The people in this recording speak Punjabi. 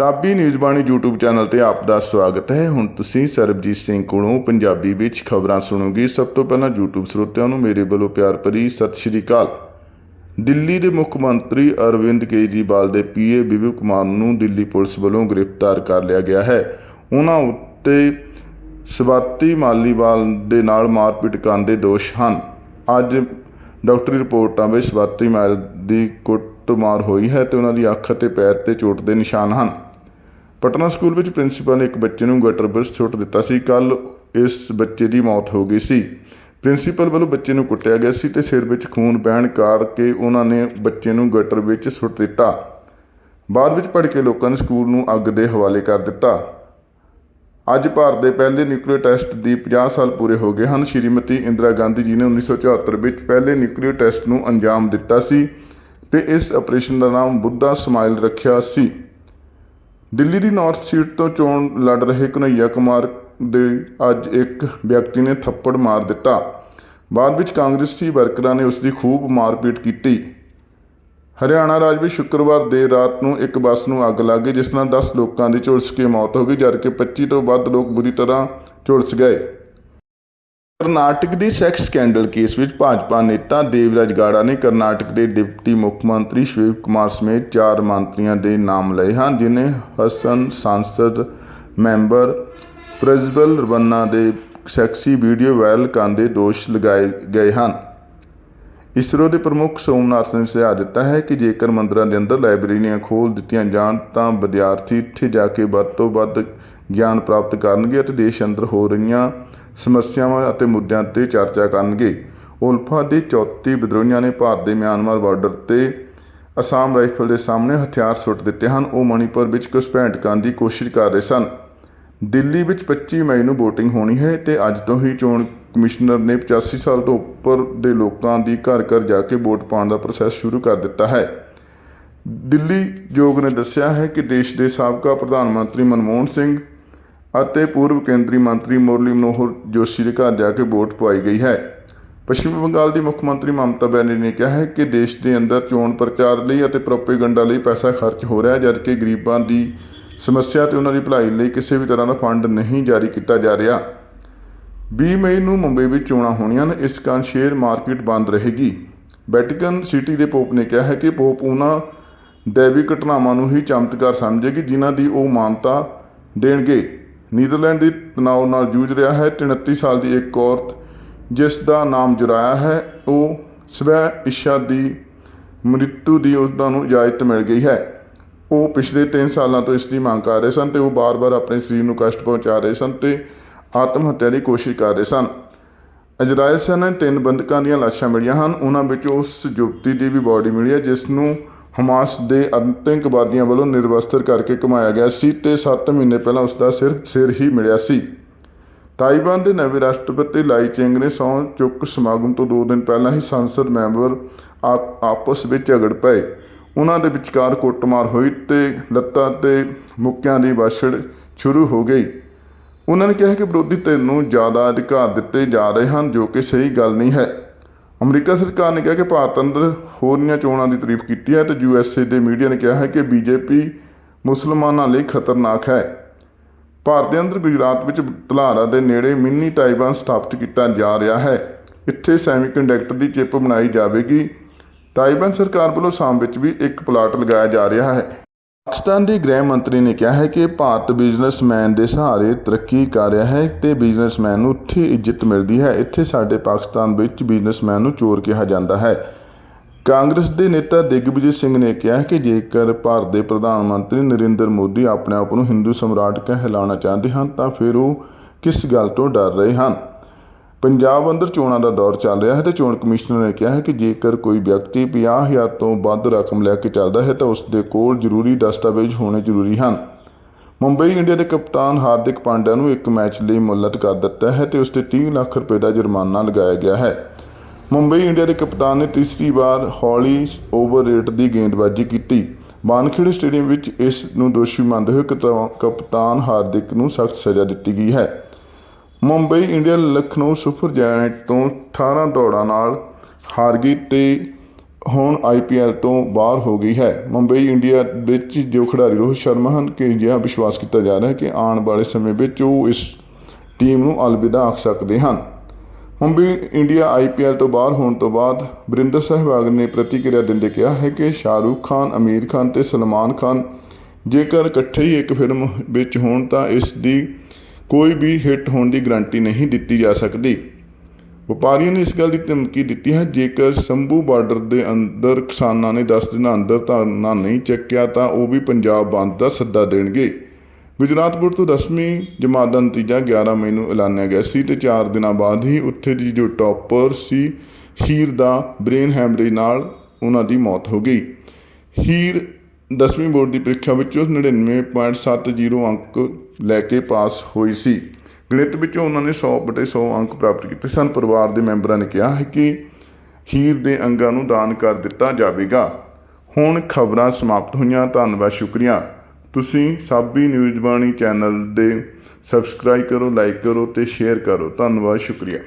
Sabi news Bani YouTube channel ਤੇ ਆਪ ਦਾ ਸਵਾਗਤ ਹੈ। ਹੁਣ ਤੁਸੀਂ ਸਰਬਜੀਤ ਸਿੰਘ ਕੋਲੋਂ ਪੰਜਾਬੀ ਵਿੱਚ ਖਬਰਾਂ ਸੁਣੋਗੇ। ਸਭ ਤੋਂ ਪਹਿਲਾਂ YouTube ਸਰੋਤਿਆਂ ਨੂੰ ਮੇਰੇ ਵੱਲੋਂ ਪਿਆਰ ਭਰੀ ਸਤਿ ਸ਼੍ਰੀ ਅਕਾਲ। ਦਿੱਲੀ ਦੇ ਮੁੱਖ ਮੰਤਰੀ ਅਰਵਿੰਦ ਕੇਜਰੀਵਾਲ ਦੇ ਪੀਏ ਵਿਵੇਕ ਕੁਮਾਰ ਨੂੰ ਦਿੱਲੀ ਪੁਲਿਸ ਵੱਲੋਂ ਗ੍ਰਿਫਤਾਰ ਕਰ ਲਿਆ ਗਿਆ ਹੈ। ਉਹਨਾਂ ਉੱਤੇ ਸਵਾਤੀ ਮਾਲੀਵਾਲ ਦੇ ਨਾਲ ਮਾਰਪੀਟ ਕਰਨ ਦੇ ਦੋਸ਼ ਹਨ। ਅੱਜ ਡਾਕਟਰੀ ਰਿਪੋਰਟਾਂ ਵਿੱਚ ਸਵਾਤੀ ਮਾਲ ਦੀ ਕੁੱਟਮਾਰ ਹੋਈ ਹੈ ਤੇ ਉਹਨਾਂ ਦੀ ਅੱਖ ਅਤੇ ਪੈਰ ਤੇ ਚੋਟ ਦੇ ਨਿਸ਼ਾਨ ਹਨ। ਪਟਨਾ ਸਕੂਲ ਵਿੱਚ ਪ੍ਰਿੰਸੀਪਲ ਨੇ ਇੱਕ ਬੱਚੇ ਨੂੰ ਗਟਰ ਵਿੱਚ ਸੁੱਟ ਦਿੱਤਾ ਸੀ। ਕੱਲ ਇਸ ਬੱਚੇ ਦੀ ਮੌਤ ਹੋ ਗਈ ਸੀ। ਪ੍ਰਿੰਸੀਪਲ ਵੱਲੋਂ ਬੱਚੇ ਨੂੰ ਕੁੱਟਿਆ ਗਿਆ ਸੀ ਤੇ ਸਿਰ ਵਿੱਚ ਖੂਨ ਵਹਿਣ ਕਰਕੇ ਉਹਨਾਂ ਨੇ ਬੱਚੇ ਨੂੰ ਗਟਰ ਵਿੱਚ ਸੁੱਟ ਦਿੱਤਾ। ਬਾਅਦ ਵਿੱਚ ਭੜਕੇ ਕੇ ਲੋਕਾਂ ਨੇ ਸਕੂਲ ਨੂੰ ਅੱਗ ਦੇ ਹਵਾਲੇ ਕਰ ਦਿੱਤਾ। ਅੱਜ ਭਾਰਤ ਦੇ ਪਹਿਲੇ ਨਿਊਕਲੀਅਰ ਟੈਸਟ ਦੀ 50 ਸਾਲ ਪੂਰੇ ਹੋ ਗਏ ਹਨ। ਸ਼੍ਰੀਮਤੀ ਇੰਦਰਾ ਗਾਂਧੀ ਜੀ ਨੇ 1974 ਵਿੱਚ ਪਹਿਲੇ ਨਿਊਕਲੀਅਰ ਟੈਸਟ ਨੂੰ ਅੰਜਾਮ ਦਿੱਤਾ ਸੀ ਤੇ ਇਸ ਆਪਰੇਸ਼ਨ ਦਾ ਨਾਮ ਬੁੱਧਾ ਸਮਾਈਲ ਰੱਖਿਆ ਸੀ। ਦਿੱਲੀ ਦੀ ਨਾਰਥ ਸੀਟ ਤੋਂ ਚੋਣ ਲੜ ਰਹੇ ਕਨਈਆ ਕੁਮਾਰ ਦੇ ਅੱਜ ਇੱਕ ਵਿਅਕਤੀ ਨੇ ਥੱਪੜ ਮਾਰ ਦਿੱਤਾ। ਬਾਅਦ ਵਿੱਚ ਕਾਂਗਰਸੀ ਵਰਕਰਾਂ ਨੇ ਉਸ ਦੀ ਖੂਬ ਮਾਰਪੀਟ ਕੀਤੀ। ਹਰਿਆਣਾ ਰਾਜ ਵਿੱਚ ਸ਼ੁੱਕਰਵਾਰ ਦੇਰ ਰਾਤ ਨੂੰ ਇੱਕ ਬੱਸ ਨੂੰ ਅੱਗ ਲੱਗ ਗਈ, ਜਿਸ ਨਾਲ 10 ਲੋਕਾਂ ਦੀ ਝੁਲਸ ਕੇ ਮੌਤ ਹੋ ਗਈ, ਜਦਕਿ 25 ਤੋਂ ਵੱਧ ਲੋਕ ਬੁਰੀ ਤਰ੍ਹਾਂ ਝੁਲਸ ਗਏ। ਕਰਨਾਟਕ ਦੇ ਸੈਕਸ ਸਕੈਂਡਲ ਕੇਸ ਵਿੱਚ ਭਾਜਪਾ ਨੇਤਾ ਦੇਵਰਾਜ ਗਾੜਾ ਨੇ ਕਰਨਾਟਕ ਦੇ ਡਿਪਟੀ ਮੁੱਖ ਮੰਤਰੀ ਸ਼ਿਵ ਕੁਮਾਰ ਸਮੇਤ ਚਾਰ ਮੰਤਰੀਆਂ ਦੇ ਨਾਮ ਲਏ ਹਨ ਜਿਨ੍ਹਾਂ ਹਸਨ ਸੰਸਦ, ਮੈਂਬਰ ਪ੍ਰਿੰਸੀਪਲ ਰਵੰਨਾ ਦੇ ਸੈਕਸੀ ਵੀਡੀਓ ਵਾਇਰਲ ਕਰਨ ਦੇ ਦੋਸ਼ ਲਗਾਏ ਗਏ ਹਨ। ਇਸਰੋ ਦੇ ਪ੍ਰਮੁੱਖ ਸੋਮਨਾਥ ਨੇ ਸੁਝਾਅ ਦਿੱਤਾ ਹੈ ਕਿ ਜੇਕਰ ਮੰਦਰਾਂ ਦੇ ਅੰਦਰ ਲਾਇਬ੍ਰੇਰੀਆਂ ਖੋਲ੍ਹ ਦਿੱਤੀਆਂ ਜਾਣ, ਤਾਂ ਵਿਦਿਆਰਥੀ ਇੱਥੇ ਜਾ ਕੇ ਵੱਧ ਤੋਂ ਵੱਧ ਗਿਆਨ ਪ੍ਰਾਪਤ ਕਰਨਗੇ ਅਤੇ ਦੇਸ਼ ਅੰਦਰ ਹੋ ਰਹੀਆਂ ਸਮੱਸਿਆਵਾਂ ਅਤੇ ਮੁੱਦਿਆਂ ਤੇ ਚਰਚਾ ਕਰਨਗੇ। ਉਲਫਾ ਦੇ 34 ਵਿਦਰੋਹੀਆਂ ਨੇ ਭਾਰਤ ਦੇ ਮਿਆਂਮਾਰ ਬਾਰਡਰ ਤੇ ਅਸਾਮ ਰਾਈਫਲ ਦੇ ਸਾਹਮਣੇ ਹਥਿਆਰ ਸੁੱਟ ਦਿੱਤੇ ਹਨ। ਉਹ ਮਣੀਪੁਰ ਵਿੱਚ ਘੁਸਪੈਠ ਕਰਨ ਦੀ ਕੋਸ਼ਿਸ਼ ਕਰ ਰਹੇ ਸਨ। ਦਿੱਲੀ ਵਿੱਚ 25 ਮਈ ਨੂੰ VOTING ਹੋਣੀ ਹੈ ਤੇ ਅੱਜ ਤੋਂ ਹੀ ਚੋਣ ਕਮਿਸ਼ਨਰ ਨੇ 85 ਸਾਲ ਤੋਂ ਉੱਪਰ ਦੇ ਲੋਕਾਂ ਦੀ ਘਰ ਘਰ ਜਾ ਕੇ ਵੋਟ ਪਾਉਣ ਦਾ ਪ੍ਰੋਸੈਸ ਸ਼ੁਰੂ ਕਰ ਦਿੱਤਾ ਹੈ। ਦਿੱਲੀ ਯੋਗ ਨੇ ਦੱਸਿਆ ਹੈ ਕਿ ਦੇਸ਼ ਦੇ ਸਾਬਕਾ ਪ੍ਰਧਾਨ ਮੰਤਰੀ ਮਨਮੋਹਨ ਸਿੰਘ ਅਤੇ ਪੂਰਵ ਕੇਂਦਰੀ ਮੰਤਰੀ ਮੁਰਲੀ ਮਨੋਹਰ ਜੋਸ਼ੀ ਦੇ ਘਰ ਜਾ ਕੇ ਵੋਟ ਪਵਾਈ ਗਈ ਹੈ। ਪੱਛਮੀ ਬੰਗਾਲ ਦੀ ਮੁੱਖ ਮੰਤਰੀ ਮਮਤਾ ਬੈਨਰਜੀ ਨੇ ਕਿਹਾ ਹੈ ਕਿ ਦੇਸ਼ ਦੇ ਅੰਦਰ ਚੋਣ ਪ੍ਰਚਾਰ ਲਈ ਅਤੇ ਪ੍ਰੋਪੇਗੈਂਡਾ ਲਈ ਪੈਸਾ ਖਰਚ ਹੋ ਰਿਹਾ ਹੈ, ਜਦਕਿ ਗਰੀਬਾਂ ਦੀ ਸਮੱਸਿਆ ਤੇ ਉਹਨਾਂ ਦੀ ਭਲਾਈ ਲਈ ਕਿਸੇ ਵੀ ਤਰ੍ਹਾਂ ਦਾ ਫੰਡ ਨਹੀਂ ਜਾਰੀ ਕੀਤਾ ਜਾ ਰਿਹਾ। 20 ਮਈ ਨੂੰ ਮੁੰਬਈ ਵਿੱਚ ਚੋਣਾਂ ਹੋਣੀਆਂ ਨੇ ਇਸ ਕਾਰਨ ਸ਼ੇਅਰ ਮਾਰਕੀਟ ਬੰਦ ਰਹੇਗੀ। ਵੈਟੀਕਨ ਸਿਟੀ ਦੇ ਪੋਪ ਨੇ ਕਿਹਾ ਹੈ ਕਿ ਪੋਪ ਉਹਨਾਂ ਦੇਵੀ ਘਟਨਾਵਾਂ ਨੂੰ ਹੀ ਚਮਤਕਾਰ ਸਮਝੇਗੀ, ਜਿਨ੍ਹਾਂ ਦੀ ਉਹ ਮਾਨਤਾ ਦੇਣਗੇ। ਨੀਦਰਲੈਂਡ ਦੀ ਤਣਾਅ ਨਾਲ ਜੂਝ ਰਿਹਾ ਹੈ। 39 ਸਾਲ ਦੀ ਇੱਕ ਔਰਤ ਜਿਸ ਦਾ ਨਾਮ ਜੁਰਾਇਆ ਹੈ, ਉਹ ਸਵੈ ਇੱਛਾ ਦੀ ਮ੍ਰਿਤੂ ਦੀ ਉਸਦਾ ਨੂੰ ਇਜਾਜ਼ਤ ਮਿਲ ਗਈ ਹੈ। ਉਹ ਪਿਛਲੇ 3 ਸਾਲਾਂ ਤੋਂ ਇਸ ਦੀ ਮੰਗ ਕਰ ਰਹੇ ਸਨ ਤੇ ਉਹ ਬਾਰ-ਬਾਰ ਆਪਣੇ ਸਰੀਰ ਨੂੰ ਕਸ਼ਟ ਪਹੁੰਚਾ ਰਹੇ ਸਨ ਤੇ ਆਤਮ ਹੱਤਿਆ ਦੀ ਕੋਸ਼ਿਸ਼ ਕਰ ਰਹੇ ਸਨ। ਇਜ਼ਰਾਈਲ ਸੈਨਾ ਨੇ ਤਿੰਨ ਬੰਦਕਾਂ ਦੀਆਂ ਲਾਸ਼ਾਂ ਮਿਲੀਆਂ ਹਨ। ਉਹਨਾਂ ਵਿੱਚ ਉਸ ਯੁਵਤੀ ਦੀ ਵੀ ਬਾਡੀ ਮਿਲੀ ਹੈ, ਜਿਸ ਨੂੰ ਹਮਾਸ ਦੇ ਆਤੰਕਵਾਦੀਆਂ ਵੱਲੋਂ ਨਿਰਵਸਤਰ ਕਰਕੇ ਘੁਮਾਇਆ ਗਿਆ ਸੀ ਤੇ 7 ਮਹੀਨੇ ਪਹਿਲਾਂ ਉਸ ਦਾ ਸਿਰਫ ਸਿਰ ਹੀ ਮਿਲਿਆ ਸੀ। ਤਾਈਵਾਨ ਦੇ ਨਵੇਂ ਰਾਸ਼ਟਰਪਤੀ ਲਾਈ ਚਿੰਗ ਨੇ ਸਹੁੰ ਚੁੱਕ ਸਮਾਗਮ ਤੋਂ 2 ਦਿਨ ਪਹਿਲਾਂ ਹੀ ਸੰਸਦ ਮੈਂਬਰ ਆ- ਆਪਸ ਵਿੱਚ ਝਗੜ ਪਏ। ਉਹਨਾਂ ਦੇ ਵਿਚਕਾਰ ਕੁੱਟਮਾਰ ਹੋਈ ਤੇ ਲੱਤਾਂ ਤੇ ਮੁੱਕਿਆਂ ਦੀ ਵਾਛੜ ਸ਼ੁਰੂ ਹੋ ਗਈ। ਉਹਨਾਂ ਨੇ ਕਿਹਾ ਕਿ ਵਿਰੋਧੀ ਧਿਰ ਨੂੰ ਜ਼ਿਆਦਾ ਅਧਿਕਾਰ ਦਿੱਤੇ ਜਾ ਰਹੇ ਹਨ, ਜੋ ਕਿ ਸਹੀ ਗੱਲ ਨਹੀਂ ਹੈ। ਅਮਰੀਕਾ ਸਰਕਾਰ ਨੇ ਕਿਹਾ ਕਿ ਭਾਰਤ ਅੰਦਰ ਹੋ ਰਹੀਆਂ ਚੋਣਾਂ ਦੀ ਤਾਰੀਫ ਕੀਤੀ ਹੈ ਤੇ ਯੂਐਸਏ ਦੇ ਮੀਡੀਆ ਨੇ ਕਿਹਾ ਹੈ ਕਿ ਬੀਜੇਪੀ ਮੁਸਲਮਾਨਾਂ ਲਈ ਖਤਰਨਾਕ ਹੈ। ਭਾਰਤ ਦੇ ਅੰਦਰ ਗੁਜਰਾਤ ਵਿੱਚ ਧਲਾਰਾ ਦੇ ਨੇੜੇ ਮਿੰਨੀ ਤਾਈਵਾਨ ਸਥਾਪਿਤ ਕੀਤਾ ਜਾ ਰਿਹਾ ਹੈ। ਇੱਥੇ ਸੈਮੀਕੰਡਕਟਰ ਦੀ ਚਿੱਪ ਬਣਾਈ ਜਾਵੇਗੀ। ਤਾਈਵਾਨ ਸਰਕਾਰ ਵੱਲੋਂ ਸ਼ਾਮ ਵਿੱਚ ਵੀ ਇੱਕ ਪਲਾਟ ਲਗਾਇਆ ਜਾ ਰਿਹਾ ਹੈ। ਪਾਕਿਸਤਾਨ ਦੇ ਗ੍ਰਹਿ ਮੰਤਰੀ ਨੇ ਕਿਹਾ ਹੈ ਕਿ ਭਾਰਤ ਬਿਜ਼ਨਸਮੈਨ ਦੇ ਸਹਾਰੇ ਤਰੱਕੀ ਕਰ ਰਿਹਾ ਹੈ ਤੇ ਬਿਜ਼ਨਸਮੈਨ ਨੂੰ ਉੱਥੇ ਇੱਜ਼ਤ ਮਿਲਦੀ ਹੈ, ਇੱਥੇ ਸਾਡੇ ਪਾਕਿਸਤਾਨ ਵਿੱਚ ਬਿਜ਼ਨਸਮੈਨ ਨੂੰ ਚੋਰ ਕਿਹਾ ਜਾਂਦਾ ਹੈ। ਕਾਂਗਰਸ ਦੇ ਨੇਤਾ ਦਿਗਵਿਜੇ ਸਿੰਘ ਨੇ ਕਿਹਾ ਕਿ ਜੇਕਰ ਭਾਰਤ ਦੇ ਪ੍ਰਧਾਨ ਮੰਤਰੀ ਨਰਿੰਦਰ ਮੋਦੀ ਆਪਣੇ ਆਪ ਨੂੰ ਹਿੰਦੂ ਸਮਰਾਟ ਕਹਿਲਾਉਣਾ ਚਾਹੁੰਦੇ ਹਨ, ਤਾਂ ਫਿਰ ਉਹ ਕਿਸ ਗੱਲ ਤੋਂ ਡਰ ਰਹੇ ਹਨ? ਪੰਜਾਬ ਅੰਦਰ ਚੋਣਾਂ ਦਾ ਦੌਰ ਚੱਲ ਰਿਹਾ ਹੈ ਤੇ ਚੋਣ ਕਮਿਸ਼ਨਰ ਨੇ ਕਿਹਾ ਹੈ ਕਿ ਜੇਕਰ ਕੋਈ ਵਿਅਕਤੀ 50000 ਤੋਂ ਵੱਧ ਰਕਮ ਲੈ ਕੇ ਚੱਲਦਾ ਹੈ ਤਾਂ ਉਸ ਦੇ ਕੋਲ ਜ਼ਰੂਰੀ ਦਸਤਾਵੇਜ਼ ਹੋਣੇ ਜ਼ਰੂਰੀ ਹਨ। ਮੁੰਬਈ ਇੰਡੀਆ ਦੇ ਕਪਤਾਨ ਹਾਰਦਿਕ ਪਾਂਡਿਆ ਨੂੰ ਇੱਕ ਮੈਚ ਲਈ ਮੁਲਤ ਕਰ ਦਿੱਤਾ ਹੈ ਤੇ ਉਸ ਤੇ 30 ਲੱਖ ਰੁਪਏ ਦਾ ਜੁਰਮਾਨਾ ਲਗਾਇਆ ਗਿਆ ਹੈ। ਮੁੰਬਈ ਇੰਡੀਆ ਦੇ ਕਪਤਾਨ ਨੇ ਤੀਸਰੀ ਵਾਰ ਹੌਲੀ ਓਵਰ ਰੇਟ ਦੀ ਗੇਂਦਬਾਜ਼ੀ ਕੀਤੀ। ਮਾਨਖੇੜੇ ਸਟੇਡੀਅਮ ਵਿੱਚ ਇਸ ਨੂੰ ਦੋਸ਼ੀ ਮੰਨਦੇ ਹੋਏ ਕਪਤਾ- ਕਪਤਾਨ ਹਾਰਦਿਕ ਨੂੰ ਸਖਤ ਸਜ਼ਾ ਦਿੱਤੀ ਗਈ ਹੈ। Mumbai India Lucknow super giant ਤੋਂ 18 ਦੌੜਾਂ ਨਾਲ ਹਾਰ ਗਈ ਤੇ ਹੁਣ ਆਈਪੀਐਲ ਤੋਂ ਬਾਹਰ ਹੋ ਗਈ ਹੈ। ਮੁੰਬਈ ਇੰਡੀਆ ਵਿੱਚ ਜੋ ਖਿਡਾਰੀ ਰੋਹਿਤ ਸ਼ਰਮਾ ਹਨ, ਕਿ ਅਜਿਹਾ ਵਿਸ਼ਵਾਸ ਕੀਤਾ ਜਾ ਰਿਹਾ ਹੈ ਕਿ ਆਉਣ ਵਾਲੇ ਸਮੇਂ ਵਿੱਚ ਉਹ ਇਸ ਟੀਮ ਨੂੰ ਅਲਵਿਦਾ ਆਖ ਸਕਦੇ ਹਨ। ਮੁੰਬਈ ਇੰਡੀਆ ਆਈਪੀਐਲ ਤੋਂ ਬਾਹਰ ਹੋਣ ਤੋਂ ਬਾਅਦ ਵਰਿੰਦਰ ਸਹਿਵਾਗ ਨੇ ਪ੍ਰਤੀਕਿਰਿਆ ਦਿੰਦੇ ਕਿਹਾ ਹੈ ਕਿ ਸ਼ਾਹਰੂਖ ਖਾਨ, ਅਮੀਰ ਖਾਨ ਤੇ ਸਲਮਾਨ ਖਾਨ ਜੇਕਰ ਇਕੱਠੇ ਹੀ ਇੱਕ ਫਿਲਮ ਵਿੱਚ ਹੋਣ ਤਾਂ ਇਸ ਦੀ ਕੋਈ ਵੀ ਹਿੱਟ ਹੋਣ ਦੀ ਗਾਰੰਟੀ ਨਹੀਂ ਦਿੱਤੀ ਜਾ ਸਕਦੀ। ਵਪਾਰੀਆਂ ਨੇ ਇਸ ਗੱਲ ਦੀ ਧਮਕੀ ਦਿੱਤੀ ਹੈ, ਜੇਕਰ ਸੰਭੂ ਬਾਰਡਰ ਦੇ ਅੰਦਰ ਕਿਸਾਨਾਂ ਨੇ 10 ਦਿਨਾਂ ਅੰਦਰ ਧਰਨਾ ਨਹੀਂ ਚੱਕਿਆ, ਤਾਂ ਉਹ ਵੀ ਪੰਜਾਬ ਬੰਦ ਦਾ ਸੱਦਾ ਦੇਣਗੇ। ਗੁਜਰਾਤ ਬੋਰਡ ਤੋਂ 10ਵੀਂ ਜਮਾਤ ਦਾ ਨਤੀਜਾ 11 ਮਈ ਨੂੰ ਐਲਾਨਿਆ ਗਿਆ ਸੀ ਤੇ 4 ਦਿਨਾਂ ਬਾਅਦ ਹੀ ਉੱਥੇ ਦੀ ਜੋ ਟੌਪਰ ਸੀ, ਹੀਰ ਦਾ ਬ੍ਰੇਨ ਹੈਮਰੇਜ ਨਾਲ ਉਹਨਾਂ ਦੀ ਮੌਤ ਹੋ ਗਈ। ਹੀਰ 10ਵੀਂ ਬੋਰਡ ਦੀ ਪ੍ਰੀਖਿਆ ਵਿੱਚੋਂ 99.70 ਅੰਕ ਲੈ ਕੇ ਪਾਸ ਹੋਈ ਸੀ। ਗਣਿਤ ਵਿੱਚੋਂ ਉਹਨਾਂ ਨੇ 100 ਬਟੇ 100 ਅੰਕ ਪ੍ਰਾਪਤ ਕੀਤੇ ਸਨ। ਪਰਿਵਾਰ ਦੇ ਮੈਂਬਰਾਂ ਨੇ ਕਿਹਾ ਹੈ ਕਿ ਹੀਰ ਦੇ ਅੰਗਾਂ ਨੂੰ ਦਾਨ ਕਰ ਦਿੱਤਾ ਜਾਵੇਗਾ। ਹੁਣ ਖਬਰਾਂ ਸਮਾਪਤ ਹੋਈਆਂ। ਧੰਨਵਾਦ, ਸ਼ੁਕਰੀਆ। ਤੁਸੀਂ ਸਾਬੀ ਨਿਊਜ਼ ਬਾਣੀ ਚੈਨਲ ਦੇ ਸਬਸਕ੍ਰਾਈਬ ਕਰੋ, ਲਾਈਕ ਕਰੋ ਤੇ ਸ਼ੇਅਰ ਕਰੋ। ਧੰਨਵਾਦ, ਸ਼ੁਕਰੀਆ।